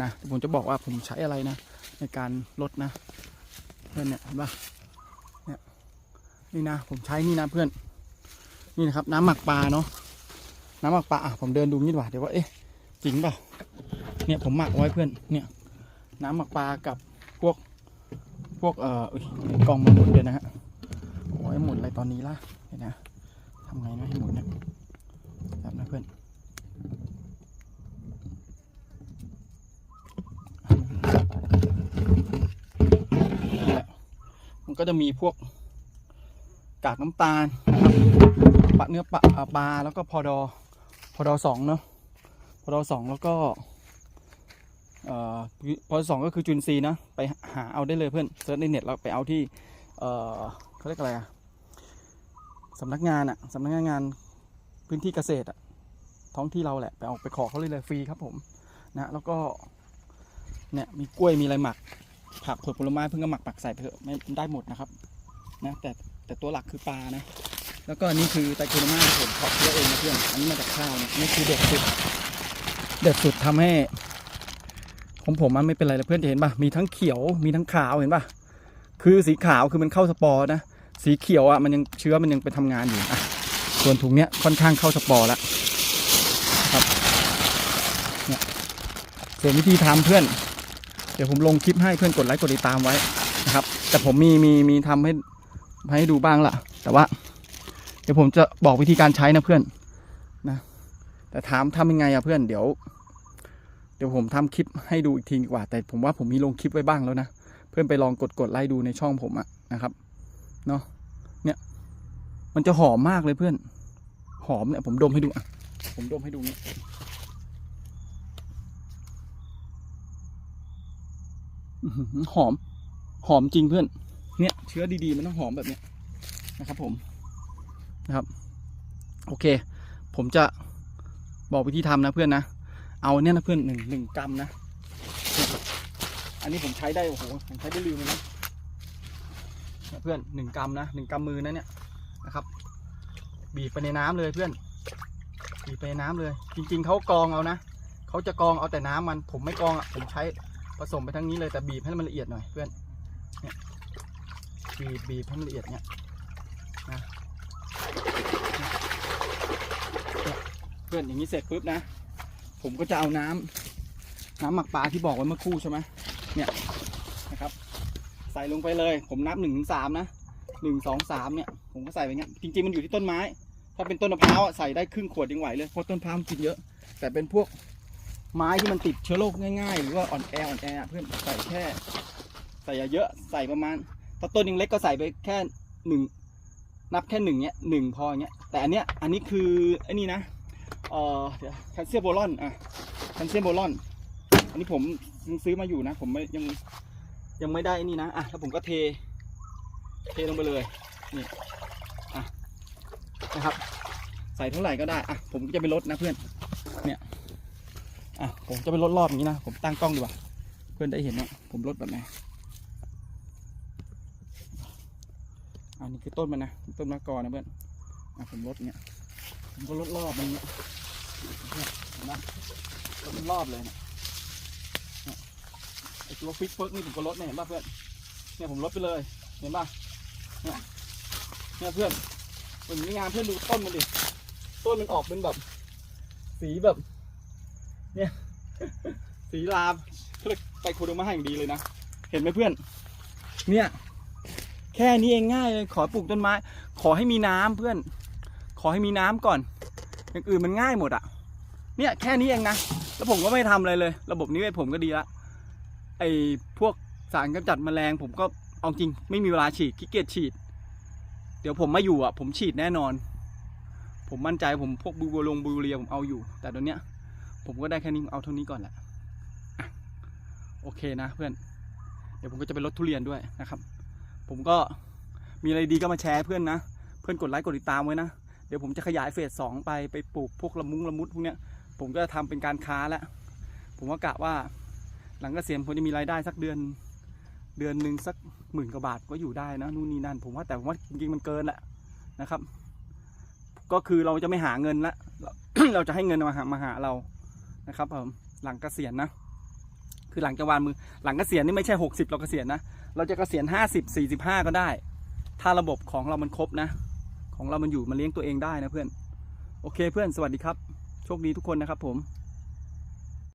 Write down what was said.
นะผมจะบอกว่าผมใช้อะไรนะ ในการลดนะ เพื่อนเนี่ยเห็นปะเนี่ยนี่นะผมใช้นี่นะเพื่อน นี่นะครับ น้ำหมักปลาเนาะน้ำหมักปลาอะผมเดินดูนี่ดีกว่าเดี๋ยวว่าเอ๊ะจริงเปล่าเนี่ยผมหมักไว้เพื่อนเนี่ย น้ำหมักปลากับพวกพวกเอ่อกล่องมันหมุนเดี๋ยวนะฮะโอ้ยหมุนอะไรตอนนี้ล่ะเดี๋ยวนะทำไงนะให้หมุนเนี่ยแบบนะเพื่อนแหละ มันก็จะมีพวกกากน้ำตาลนะครับปะเนื้อปลาปลาแล้วก็พอดอพอดอสองเนาะพอดอสองแล้วก็พอดอสองก็คือจุลซีนะไปหาเอาได้เลยเพื่อนเซิร์ชในเน็ตแล้วไปเอาที่เอ่อเขาเรียกอะไรอะสำนักงานอะสำนักงานงานพื้นที่เกษตรอะท้องที่เราแหละไปเอาไปขอเขาเลยเลยฟรีครับผมนะแล้วก็เนี่ยมีกล้วยมีอะไรหมัก ผักผลผลไม้เพิ่งก็หมักปักใส่เถอะไม่ได้หมดนะครับนะแต่แต่ตัวหลักคือปลานะแล้วก็อันนี้คือไตรโคโนมาผมเพาะเชื้อเองนะเพื่อนอันนี้มาจากข้าวนะนี่คือเด็ดสุดเด็ดสุดทำให้ของผมมันไม่เป็นไรเลยเพื่อนจะเห็นป่ะมีทั้งเขียวมีทั้งขาวเห็นป่ะคือสีขาวคือมันเข้าสปอร์นะสีเขียวอะมันยังเชื้อมันยังไปทำงานอยู่อะส่วนถุงเนี้ยค่อนข้างเข้าสปอร์แล้วครับเนี่ยส่วนวิธีทำเพื่อน เดี๋ยวผมลงคลิปให้เพื่อนกดไลค์กดติดตามไว้นะครับ แต่ผมมีมีมีทำให้ให้ดูบ้างละแต่ว่า เดี๋ยวผมจะบอกวิธีการใช้นะเพื่อนนะ แต่ถามทำยังไงอะเพื่อนเดี๋ยว เดี๋ยวผมทำคลิปให้ดูอีกทีดีกว่า แต่ผมว่าผมมีลงคลิปไว้บ้างแล้วนะเพื่อนไปลองกดกดไลค์ดูในช่องผมอะนะครับเนาะเนี่ย มันจะหอมมากเลยเพื่อน หอมเนี่ยผมดมให้ดูอะผมดมให้ดูเนี่ย อื้อ หอม หอมจริงเพื่อน เนี่ย เชื้อดีๆ มันต้องหอมแบบเนี้ยนะครับ ผมนะครับ โอเค ผมจะบอกวิธีทำนะเพื่อนนะ เอาเนี่ยนะเพื่อนหนึ่งหนึ่งกรัมนะ อันนี้ผมใช้ได้โอ้โหผมใช้ได้ลืมเลยนะเนี่ยเพื่อนหนึ่งกรัมนะหนึ่งกำมือนะเนี่ยนะครับ บีบไปในน้ำเลยเพื่อน บีบไปในน้ำเลย จริง ๆเขากองเอานะเขาจะกองเอาแต่น้ำมัน ผมไม่กองอะผมใช้ ผสมไปทั้งนี้เลยแต่บีบให้มันละเอียดหน่อยเพื่อนเนี่ยบีบบีบให้มันละเอียดเนี่ยนะเพื่อนอย่างนี้เสร็จปุ๊บนะ ผมก็จะเอาน้ำน้ำหมักปลาที่บอกไว้เมื่อครู่ใช่ไหมเนี่ยนะครับ ใส่ลงไปเลย ผมนับหนึ่งถึงสามนะหนึ่งสองสามเนี่ยผมก็ใส่ไปเงี้ยจริงๆมันอยู่ที่ต้นไม้ ถ้าเป็นต้นมะพร้าวอะใส่ได้ครึ่งขวดยังไหวเลยเพราะต้นมะพร้าวกินเยอะ แต่เป็นพวก ไม้ที่มันติดเชื้อโรคง่ายๆ หรือว่าอ่อนแออ่อนแอเพื่อนใส่แค่ ใส่เยอะใส่ประมาณถ้าต้นยังเล็กก็ใส่ไปแค่หนึ่งนับแค่หนึ่งเนี้ยหนึ่งพออย่างเงี้ยแต่อันเนี้ยอันนี้คือไอ้นี่นะเอ่อเดี๋ยวแคลเซียมโบรอนอะแคลเซียมโบรอน อันนี้ผมซื้อมาอยู่นะ ผมไม่ยังยังไม่ได้นี่นะอะแล้วผมก็เท เทลงไปเลยนี่อะนะครับ ใส่เท่าไหร่ก็ได้อะผมก็จะไปลดนะเพื่อนเนี่ย อะผมจะไปลดรอบอย่างนี้นะ ผมตั้งกล้องดีกว่า เพื่อนได้เห็นว่าผมลดแบบไหนอันนี้คือต้นมันนะ ต้นมะกอนะเพื่อนอะผมลดเนี้ยผมก็ลดรอบมันเนี่ยนะลดรอบเลยเนี่ยเนี่ยไอตัวฟิกเฟิร์กนี่ผมก็ลดเนี่ยเห็นป่ะเพื่อนเนี่ยผมลดไปเลยเห็นปะเนี่ยเนี่ยเพื่อนมันมีงานเพื่อนดูต้นมันดิต้นมันออกเป็นแบบ สีแบบ สีลาเขาเรียกไปโคดมาอย่างดีเลยนะ เห็นไหมเพื่อน เนี่ย แค่นี้เองง่ายเลยขอปลูกต้นไม้ ขอให้มีน้ำเพื่อน ขอให้มีน้ำก่อน อย่างอื่นมันง่ายหมดอะเนี่ยแค่นี้เองนะ แล้วผมก็ไม่ทำอะไรเลย ระบบนิเวศผมก็ดีละ ไอ้พวกสารกำจัดแมลงผมก็เอาจริง ไม่มีเวลาฉีดขี้เกียจฉีด เดี๋ยวผมมาอยู่อะผมฉีดแน่นอน ผมมั่นใจผมพวกบูโบลงบูเรียผมเอาอยู่ แต่ตอนเนี้ย ผมก็ได้แค่นี้เอาเท่านี้ก่อนแหละโอเคนะเพื่อน เดี๋ยวผมก็จะไปลดทุเรียนด้วยนะครับ ผมก็มีอะไรดีก็มาแชร์เพื่อนนะ เพื่อนกดไลค์กดติดตามไว้นะ เดี๋ยวผมจะขยายเฟสสองไปไปปลูกพวกละมุงละมุดพวกเนี้ย ผมก็จะทำเป็นการค้าแล้ว ผมว่ากะว่าหลังเกษียณผมจะมีรายได้สักเดือน เดือนหนึ่งสักหมื่นกว่าบาทก็อยู่ได้นะนู่นนี่นั่น ผมว่าแต่ผมว่าจริงๆมันเกินแหละนะครับ ก็คือเราจะไม่หาเงินละ เราเราจะให้เงินมาหามาหาเรา นะครับผมหลังเกษียณนะ คือหลังจะวานมือ หลังเกษียณนี่ไม่ใช่หกสิบเราเกษียณนะ เราจะเกษียณห้าสิบสี่สิบห้าก็ได้ ถ้าระบบของเรามันครบนะ ของเรามันอยู่มันเลี้ยงตัวเองได้นะเพื่อน โอเคเพื่อนสวัสดีครับ โชคดีทุกคนนะครับผม